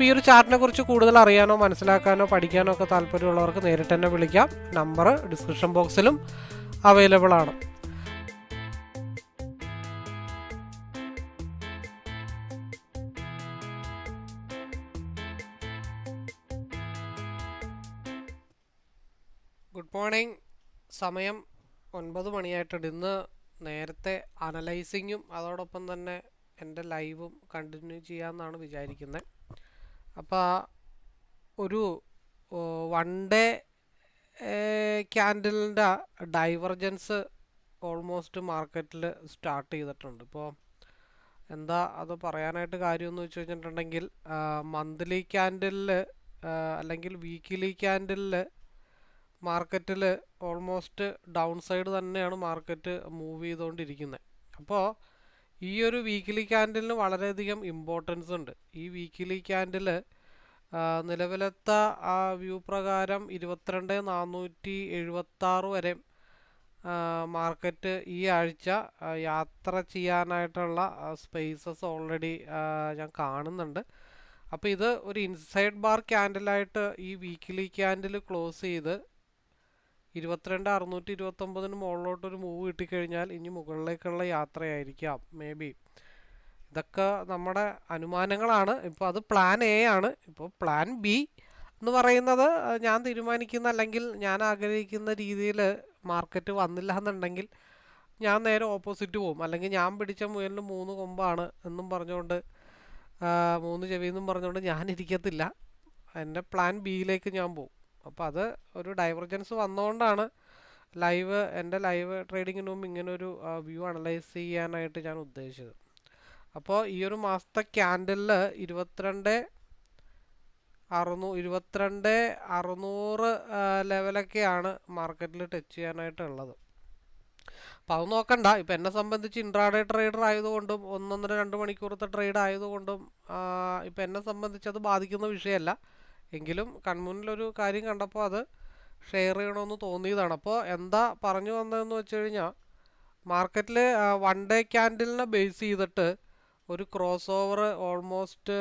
അപ്പോൾ ഈ ഒരു ചാർട്ടിനെ കുറിച്ച് കൂടുതൽ അറിയാനോ മനസ്സിലാക്കാനോ പഠിക്കാനോ ഒക്കെ താല്പര്യമുള്ളവർക്ക് നേരിട്ട് തന്നെ വിളിക്കാം. നമ്പർ ഡിസ്ക്രിപ്ഷൻ ബോക്സിലും അവൈലബിൾ ആണ്. ഗുഡ് മോർണിംഗ് സമയം ഒൻപത് മണിയായിട്ടുണ്ട്. ഇന്ന് നേരത്തെ അനലൈസിങ്ങും അതോടൊപ്പം തന്നെ എന്റെ ലൈവും കണ്ടിന്യൂ ചെയ്യാമെന്നാണ് വിചാരിക്കുന്നത് അപ്പോൾ ഒരു വൺ ഡേ ക്യാൻഡലിന്റെ ഡൈവർജൻസ് ഓൾമോസ്റ്റ് മാർക്കറ്റിൽ സ്റ്റാർട്ട് ചെയ്തിട്ടുണ്ട്. ഇപ്പോൾ എന്താ അത് പറയാനായിട്ട് കാര്യമെന്ന് വെച്ച് കഴിഞ്ഞിട്ടുണ്ടെങ്കിൽ മന്ത്ലി ക്യാൻഡലിൽ അല്ലെങ്കിൽ വീക്കിലി ക്യാൻഡലിൽ മാർക്കറ്റിൽ ഓൾമോസ്റ്റ് ഡൗൺ സൈഡ് തന്നെയാണ് മാർക്കറ്റ് മൂവ് ചെയ്തുകൊണ്ടിരിക്കുന്നത് അപ്പോൾ ഈ ഒരു വീക്കിലി ക്യാൻഡലിന് വളരെയധികം ഇമ്പോർട്ടൻസ് ഉണ്ട്. ഈ വീക്കിലി ക്യാൻഡിൽ നിലവിലത്തെ ആ വ്യൂ പ്രകാരം ഇരുപത്തിരണ്ട് നാനൂറ്റി എഴുപത്താറ് വരെ മാർക്കറ്റ് ഈ ആഴ്ച യാത്ര ചെയ്യാനായിട്ടുള്ള സ്പേസസ് ഓൾറെഡി ഞാൻ കാണുന്നുണ്ട്. അപ്പോൾ ഇത് ഒരു ഇൻസൈഡ് ബാർ ക്യാൻഡിലായിട്ട് ഈ വീക്കിലി ക്യാൻഡിൽ ക്ലോസ് ചെയ്ത് ഇരുപത്തിരണ്ട് അറുന്നൂറ്റി ഇരുപത്തൊമ്പതിന് മുകളിലോട്ട് ഒരു മൂവ് കിട്ടിക്കഴിഞ്ഞാൽ ഇനി മുകളിലേക്കുള്ള യാത്രയായിരിക്കാം. മേ ബി ഇതൊക്കെ നമ്മുടെ അനുമാനങ്ങളാണ്. ഇപ്പോൾ അത് പ്ലാൻ എ ആണ്. ഇപ്പോൾ പ്ലാൻ ബി എന്ന് പറയുന്നത് ഞാൻ തീരുമാനിക്കുന്ന അല്ലെങ്കിൽ ഞാൻ ആഗ്രഹിക്കുന്ന രീതിയിൽ മാർക്കറ്റ് വന്നില്ല എന്നുണ്ടെങ്കിൽ ഞാൻ നേരെ ഓപ്പോസിറ്റ് പോകും അല്ലെങ്കിൽ ഞാൻ പിടിച്ച മുയലിന് മൂന്ന് കൊമ്പാണ് എന്നും പറഞ്ഞുകൊണ്ട് മൂന്ന് ചെവി എന്നും പറഞ്ഞുകൊണ്ട് ഞാൻ ഇരിക്കത്തില്ല. എന്റെ പ്ലാൻ ബിയിലേക്ക് ഞാൻ പോകും അപ്പോൾ അത് ഒരു ഡൈവർജൻസ് വന്നുകൊണ്ടാണ് ലൈവ് എന്റെ ലൈവ് ട്രേഡിങ്ങിന് മുമ്പ് ഇങ്ങനൊരു വ്യൂ അനലൈസ് ചെയ്യാനായിട്ട് ഞാൻ ഉദ്ദേശിച്ചത്. അപ്പോൾ ഈ ഒരു മാസത്തെ ക്യാൻഡലിൽ ഇരുപത്തിരണ്ട് അറുന്നൂ ഇരുപത്തിരണ്ട് അറുന്നൂറ് ലെവലൊക്കെയാണ് മാർക്കറ്റിൽ ടച്ച് ചെയ്യാനായിട്ടുള്ളത്. അപ്പോൾ അത് നോക്കണ്ട. ഇപ്പോൾ എന്നെ സംബന്ധിച്ച് ഇൻട്രാഡേ ട്രേഡർ ആയതുകൊണ്ടും ഒന്നൊന്നര രണ്ട് മണിക്കൂറത്തെ ട്രേഡ് ആയതുകൊണ്ടും ഇപ്പോൾ എന്നെ സംബന്ധിച്ച് അത് ബാധിക്കുന്ന വിഷയമല്ല എങ്കിലും കൺമുന്നിലൊരു കാര്യം കണ്ടപ്പോൾ അത് ഷെയർ ചെയ്യണമെന്ന് തോന്നിയതാണ്. അപ്പോൾ എന്താ പറഞ്ഞു വന്നതെന്ന് വെച്ച് കഴിഞ്ഞാൽ മാർക്കറ്റിൽ വൺ ഡേ ക്യാൻഡിലിനെ ബേസ് ചെയ്തിട്ട് ഒരു ക്രോസ് ഓവർ ഓൾമോസ്റ്റ്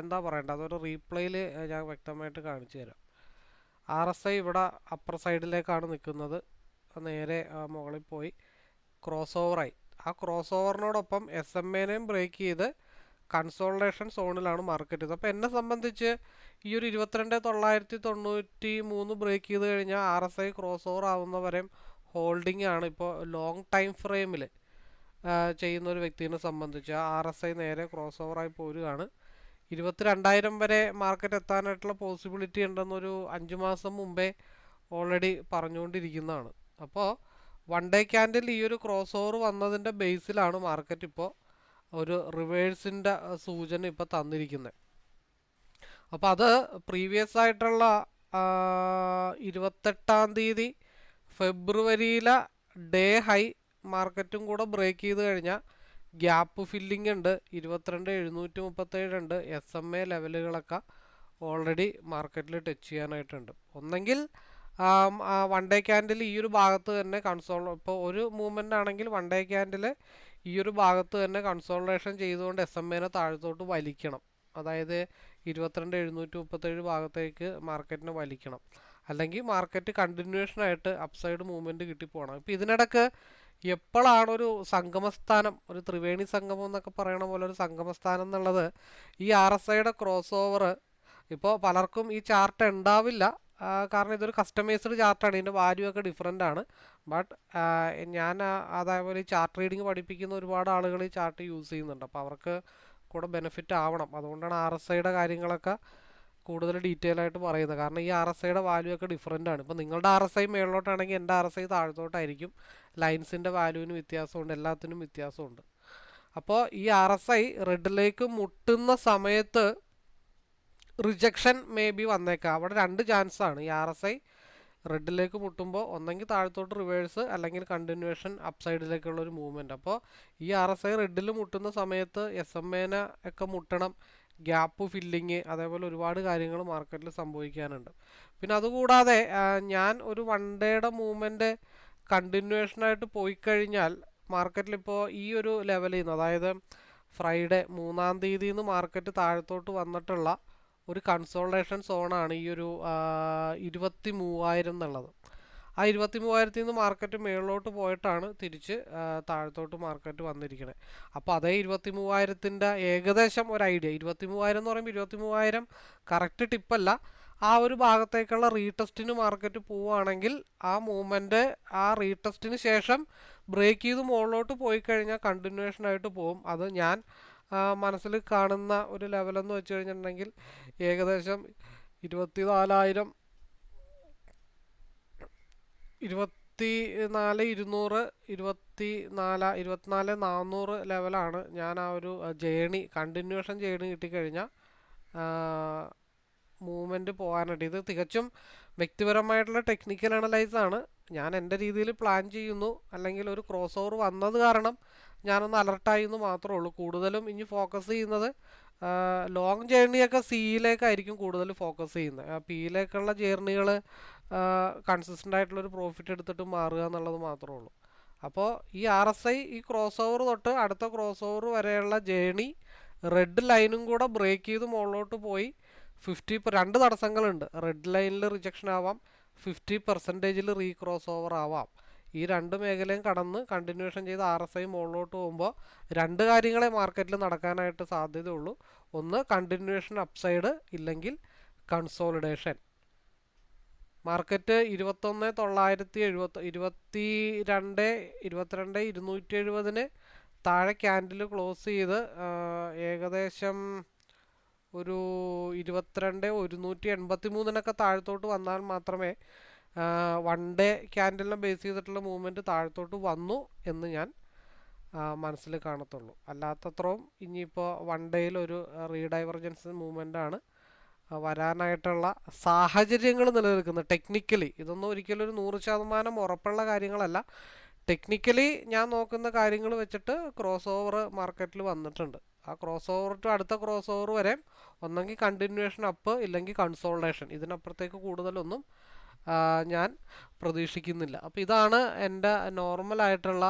എന്താ പറയണ്ടത്? അതൊരു റീപ്ലേയിൽ ഞാൻ വ്യക്തമായിട്ട് കാണിച്ചു തരാം. ആർ എസ് ഐ ഇവിടെ അപ്പർ സൈഡിലേക്കാണ് നിൽക്കുന്നത്. നേരെ മുകളിൽ പോയി. ക്രോസ് ഓവറായി ആ ക്രോസ് ഓവറിനോടൊപ്പം എസ് എം എനെയും ബ്രേക്ക് ചെയ്ത് കൺസോൾട്ടേഷൻ സോണിലാണ് മാർക്കറ്റ് അപ്പോൾ എന്നെ സംബന്ധിച്ച് ഈ ഒരു ഇരുപത്തിരണ്ട് തൊള്ളായിരത്തി തൊണ്ണൂറ്റി മൂന്ന് ബ്രേക്ക് ചെയ്ത് കഴിഞ്ഞാൽ R S I cross over ആവുന്നവരെയും holding ആണ്. ഇപ്പോൾ ലോങ് ടൈം ഫ്രെയിമിൽ ചെയ്യുന്ന ഒരു വ്യക്തിനെ സംബന്ധിച്ച് ആർ എസ് ഐ നേരെ ക്രോസ് ആയി പോരുകയാണ്. ഇരുപത്തിരണ്ടായിരം വരെ മാർക്കറ്റ് എത്താനായിട്ടുള്ള പോസിബിലിറ്റി ഉണ്ടെന്നൊരു അഞ്ച് മാസം മുമ്പേ ഓൾറെഡി പറഞ്ഞുകൊണ്ടിരിക്കുന്നതാണ്. അപ്പോൾ വൺ ഡേ ക്യാൻഡിൽ ഈ ഒരു ക്രോസ് ഓവർ വന്നതിന്റെ ബേസിലാണ് മാർക്കറ്റ് ഇപ്പോൾ ഒരു റിവേഴ്സിന്റെ സൂചന ഇപ്പോൾ തന്നിരിക്കുന്നത് അപ്പോൾ അത് പ്രീവിയസ് ആയിട്ടുള്ള ഇരുപത്തെട്ടാം തീയതി ഫെബ്രുവരിയിലെ ഡേ ഹൈ മാർക്കറ്റും കൂടെ ബ്രേക്ക് ചെയ്ത് കഴിഞ്ഞാൽ ഗ്യാപ്പ് ഫില്ലിംഗ് ഉണ്ട്. ഇരുപത്തിരണ്ട് എഴുന്നൂറ്റി മുപ്പത്തേഴ് ഉണ്ട്. എസ് എം എ ലെവലുകളൊക്കെ ഓൾറെഡി മാർക്കറ്റിൽ ടച്ച് ചെയ്യാനായിട്ടുണ്ട്. ഒന്നെങ്കിൽ വൺ ഡേ ക്യാൻഡിൽ ഈ ഒരു ഭാഗത്ത് തന്നെ കൺസോൾ ഇപ്പോൾ ഒരു മൂവ്മെന്റ് ആണെങ്കിൽ വൺ ഡേ ക്യാൻഡിൽ ഈ ഒരു ഭാഗത്ത് തന്നെ കൺസോൾട്ടേഷൻ ചെയ്തുകൊണ്ട് എസ് എം എനെ താഴത്തോട്ട് വലിക്കണം. അതായത് ഇരുപത്തിരണ്ട് എഴുന്നൂറ്റി മുപ്പത്തേഴ് ഭാഗത്തേക്ക് മാർക്കറ്റിനെ വലിക്കണം. അല്ലെങ്കിൽ മാർക്കറ്റ് കണ്ടിന്യൂഷൻ ആയിട്ട് അപ്സൈഡ് മൂവ്മെന്റ് കിട്ടിപ്പോകണം ഇപ്പോൾ ഇതിനിടക്ക് എപ്പോഴാണ് ഒരു സംഗമസ്ഥാനം ഒരു ത്രിവേണി സംഗമം എന്നൊക്കെ പറയണ പോലെ ഒരു സംഗമസ്ഥാനം എന്നുള്ളത് ഈ ആർ എസ് ഐയുടെ ക്രോസ് ഓവർ ഇപ്പോൾ പലർക്കും ഈ ചാർട്ട് ഉണ്ടാവില്ല. കാരണം ഇതൊരു കസ്റ്റമൈസ്ഡ് ചാർട്ടാണ് ഇതിന്റെ വാല്യൂ ഒക്കെ ഡിഫറെന്റ് ആണ്. ബട്ട് ഞാൻ അതേപോലെ ചാർട്ട് റീഡിങ് പഠിപ്പിക്കുന്ന ഒരുപാട് ആളുകൾ ഈ ചാർട്ട് യൂസ് ചെയ്യുന്നുണ്ട്. അപ്പോൾ അവർക്ക് കൂടെ ബെനിഫിറ്റ് ആവണം. അതുകൊണ്ടാണ് ആർ എസ് ഐയുടെ കാര്യങ്ങളൊക്കെ കൂടുതൽ ഡീറ്റെയിൽ ആയിട്ട് പറയുന്നത്. കാരണം ഈ ആർ എസ് ഐയുടെ വാല്യൂ ഒക്കെ ഡിഫറെന്റ് ആണ്. ഇപ്പോൾ നിങ്ങളുടെ ആർ എസ് ഐ മേളിലോട്ടാണെങ്കിൽ എന്റെ ആർ എസ് ഐ താഴത്തോട്ടായിരിക്കും. ലൈൻസിന്റെ വാല്യൂവിന് വ്യത്യാസമുണ്ട്. എല്ലാത്തിനും വ്യത്യാസമുണ്ട്. അപ്പോൾ ഈ ആർ എസ് ഐ റെഡിലേക്ക് മുട്ടുന്ന സമയത്ത് റിജക്ഷൻ മേ ബി വന്നേക്കാം. അവിടെ രണ്ട് ചാൻസ് ആണ് ഈ ആർ എസ് ഐ റെഡിലേക്ക് മുട്ടുമ്പോൾ ഒന്നെങ്കിൽ താഴത്തോട്ട് റിവേഴ്സ് അല്ലെങ്കിൽ കണ്ടിന്യൂവേഷൻ അപ്സൈഡിലേക്കുള്ള ഒരു മൂവ്മെന്റ് അപ്പോൾ ഈ ആർ എസ് ഐ റെഡിൽ മുട്ടുന്ന സമയത്ത് എസ് എം എനെ ഒക്കെ മുട്ടണം. ഗ്യാപ്പ് ഫില്ലിങ് അതേപോലെ ഒരുപാട് കാര്യങ്ങൾ മാർക്കറ്റിൽ സംഭവിക്കാനുണ്ട്. പിന്നെ അതുകൂടാതെ ഞാൻ ഒരു വൺ ഡേയുടെ മൂവ്മെന്റ് കണ്ടിന്യൂവേഷനായിട്ട് പോയി കഴിഞ്ഞാൽ മാർക്കറ്റിൽ ഇപ്പോൾ ഈ ഒരു ലെവലിൽ നിന്ന് അതായത് ഫ്രൈഡേ മൂന്നാം തീയതിയിൽ നിന്ന് മാർക്കറ്റ് താഴത്തോട്ട് വന്നിട്ടുള്ള ഒരു കൺസോൾട്ടേഷൻ സോണാണ് ഈ ഒരു ഇരുപത്തി മൂവായിരം എന്നുള്ളത്. ആ ഇരുപത്തി മൂവായിരത്തിൽ നിന്ന് മാർക്കറ്റ് മേളിലോട്ട് പോയിട്ടാണ് തിരിച്ച് താഴത്തോട്ട് മാർക്കറ്റ് വന്നിരിക്കുന്നത് അപ്പോൾ അതേ ഇരുപത്തി മൂവായിരത്തിന്റെ ഏകദേശം ഒരു ഐഡിയ ഇരുപത്തി മൂവായിരം എന്ന് പറയുമ്പോൾ ഇരുപത്തി മൂവായിരം കറക്റ്റ് ടിപ്പല്ല ആ ഒരു ഭാഗത്തേക്കുള്ള റീടെസ്റ്റിന് മാർക്കറ്റ് പോവുകയാണെങ്കിൽ ആ മൂവ്മെന്റ് ആ റീടെസ്റ്റിന് ശേഷം ബ്രേക്ക് ചെയ്ത് മുകളിലോട്ട് പോയി കഴിഞ്ഞാൽ കണ്ടിന്യൂവേഷൻ ആയിട്ട് പോകും. അത് ഞാൻ മനസ്സിൽ കാണുന്ന ഒരു ലെവലെന്ന് വെച്ച് കഴിഞ്ഞിട്ടുണ്ടെങ്കിൽ ഏകദേശം ഇരുപത്തി നാലായിരം ഇരുപത്തി നാല് ഇരുന്നൂറ് ഇരുപത്തി നാല് ഇരുപത്തിനാല് നാന്നൂറ് ലെവലാണ് ഞാൻ ആ ഒരു ജേണി കണ്ടിന്യൂഷൻ ജേണി കിട്ടിക്കഴിഞ്ഞാൽ മൂവ്മെന്റ് പോകാനായിട്ട്. ഇത് തികച്ചും വ്യക്തിപരമായിട്ടുള്ള ടെക്നിക്കൽ അനലൈസ് ആണ് ഞാൻ എന്റെ രീതിയിൽ പ്ലാൻ ചെയ്യുന്നു. അല്ലെങ്കിൽ ഒരു ക്രോസ് ഓവർ വന്നത് കാരണം ഞാനൊന്ന് അലർട്ടായി എന്ന് മാത്രമേ ഉള്ളൂ. കൂടുതലും ഇനി ഫോക്കസ് ചെയ്യുന്നത് ലോങ് ജേർണിയൊക്കെ സിയിലേക്കായിരിക്കും കൂടുതൽ ഫോക്കസ് ചെയ്യുന്നത്. പിയിലേക്കുള്ള ജേർണികൾ കൺസിസ്റ്റന്റ് ആയിട്ടുള്ളൊരു പ്രോഫിറ്റ് എടുത്തിട്ട് മാറുക എന്നുള്ളത് മാത്രമേ ഉള്ളൂ. അപ്പോൾ ഈ ആർ എസ് ഐ ഈ ക്രോസ് ഓവർ തൊട്ട് അടുത്ത ക്രോസ് ഓവർ വരെയുള്ള ജേണി റെഡ് ലൈനും കൂടെ ബ്രേക്ക് ചെയ്ത് മുകളിലോട്ട് പോയി ഫിഫ്റ്റി രണ്ട് തടസ്സങ്ങളുണ്ട്. റെഡ് ലൈനിൽ റിജക്ഷൻ ആവാം ഫിഫ്റ്റി പെർസെന്റേജിൽ റീ ക്രോസ് ഓവർ ആവാം. ഈ രണ്ട് മേഖലയും കടന്ന് കണ്ടിന്യൂഷൻ ചെയ്ത് ആർ എസ് ഐ മുകളിലോട്ട് പോകുമ്പോൾ രണ്ട് കാര്യങ്ങളെ മാർക്കറ്റിൽ നടക്കാനായിട്ട് സാധ്യതയുള്ളൂ. ഒന്ന് കണ്ടിന്യൂഷൻ അപ്സൈഡ് ഇല്ലെങ്കിൽ കൺസോളിഡേഷൻ മാർക്കറ്റ് ഇരുപത്തൊന്ന് തൊള്ളായിരത്തി എഴുപത്തി ഇരുപത്തി രണ്ട് ഇരുപത്തിരണ്ട് ഇരുന്നൂറ്റി എഴുപതിന് താഴെ ക്യാൻഡിൽ ക്ലോസ് ചെയ്ത് ഏകദേശം ഒരു ഇരുപത്തിരണ്ട് ഒരുന്നൂറ്റി എൺപത്തി മൂന്നിനൊക്കെ താഴത്തോട്ട് വന്നാൽ മാത്രമേ വൺ ഡേ ക്യാൻഡലിനെ ബേസ് ചെയ്തിട്ടുള്ള മൂവ്മെന്റ് താഴത്തോട്ട് വന്നു എന്ന് ഞാൻ മനസ്സിൽ കാണത്തുള്ളൂ. അല്ലാത്തത്രയും ഇനിയിപ്പോൾ വൺ ഡേയിൽ ഒരു റീഡൈവർജൻസ് മൂവ്മെന്റ് ആണ് വരാനായിട്ടുള്ള സാഹചര്യങ്ങൾ നിലനിൽക്കുന്നത്. ടെക്നിക്കലി ഇതൊന്നും ഒരിക്കലും ഒരു നൂറ് ശതമാനം ഉറപ്പുള്ള കാര്യങ്ങളല്ല. ടെക്നിക്കലി ഞാൻ നോക്കുന്ന കാര്യങ്ങൾ വെച്ചിട്ട് ക്രോസ് ഓവർ മാർക്കറ്റിൽ വന്നിട്ടുണ്ട്. ആ ക്രോസ് ഓവർ ടു അടുത്ത ക്രോസ് ഓവർ വരെ ഒന്നെങ്കിൽ കണ്ടിന്യൂവേഷൻ അപ്പ് ഇല്ലെങ്കിൽ കൺസോൾട്ടേഷൻ ഇതിനപ്പുറത്തേക്ക് കൂടുതലൊന്നും ഞാൻ പ്രതീക്ഷിക്കുന്നില്ല. അപ്പോൾ ഇതാണ് എന്റെ നോർമലായിട്ടുള്ള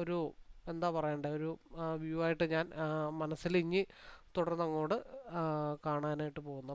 ഒരു എന്താ പറയണ്ടേ ഒരു വ്യൂ ആയിട്ട് ഞാൻ മനസ്സിൽ ഇനി തുടർന്ന് അങ്ങോട്ട് കാണാനായിട്ട് പോകുന്നത്.